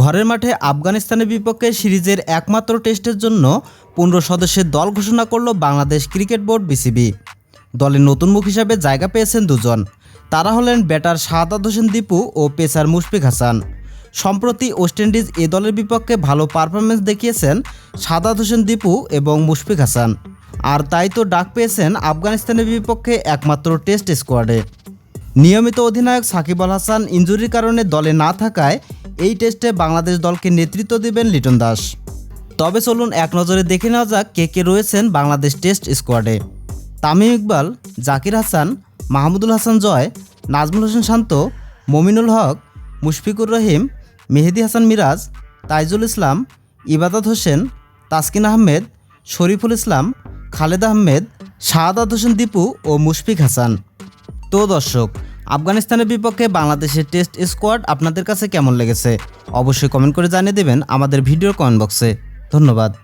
ঘরের মাঠে আফগানিস্তানের বিপক্ষে সিরিজের একমাত্র টেস্টের জন্য পনেরো সদস্যের দল ঘোষণা করল বাংলাদেশ ক্রিকেট বোর্ড বিসিবি। দলের নতুন মুখ হিসাবে জায়গা পেয়েছেন দুজন। তারা হলেন ব্যাটার শাহাদাত হোসেন দীপু ও পেসার মুশফিক হাসান। সম্প্রতি ওয়েস্ট ইন্ডিজ এ দলের বিপক্ষে ভালো পারফরমেন্স দেখিয়েছেন সাদাত হোসেন দীপু এবং মুশফিক হাসান। আর তাই তো ডাক পেয়েছেন আফগানিস্তানের বিপক্ষে একমাত্র টেস্ট স্কোয়াডে। নিয়মিত অধিনায়ক সাকিব আল হাসান ইঞ্জুরির কারণে দলে না থাকায় এই টেস্টে বাংলাদেশ দলকে নেতৃত্ব দেবেন লিটন দাস। তবে চলুন এক নজরে দেখে নেওয়া যাক কে কে রয়েছেন বাংলাদেশ টেস্ট স্কোয়াডে। তামিম ইকবাল, জাকির হাসান, মাহমুদুল হাসান জয়, নাজমুল হোসেন শান্ত, মমিনুল হক, মুশফিকুর রহিম, মেহেদি হাসান মিরাজ, তাইজুল ইসলাম, ইবাদত হোসেন, তাসকিন আহমেদ, শরীফুল ইসলাম, খালেদ আহমেদ, শাহাদাত হোসেন দীপু ও মুশফিক হাসান। তো দর্শক আফগানিস্তানের বিপক্ষে বাংলাদেশের টেস্ট স্কোয়াড আপনাদের কাছে কেমন লেগেছে? অবশ্যই কমেন্ট করে জানিয়ে দেবেন আমাদের ভিডিওর কমেন্ট বক্সে ধন্যবাদ।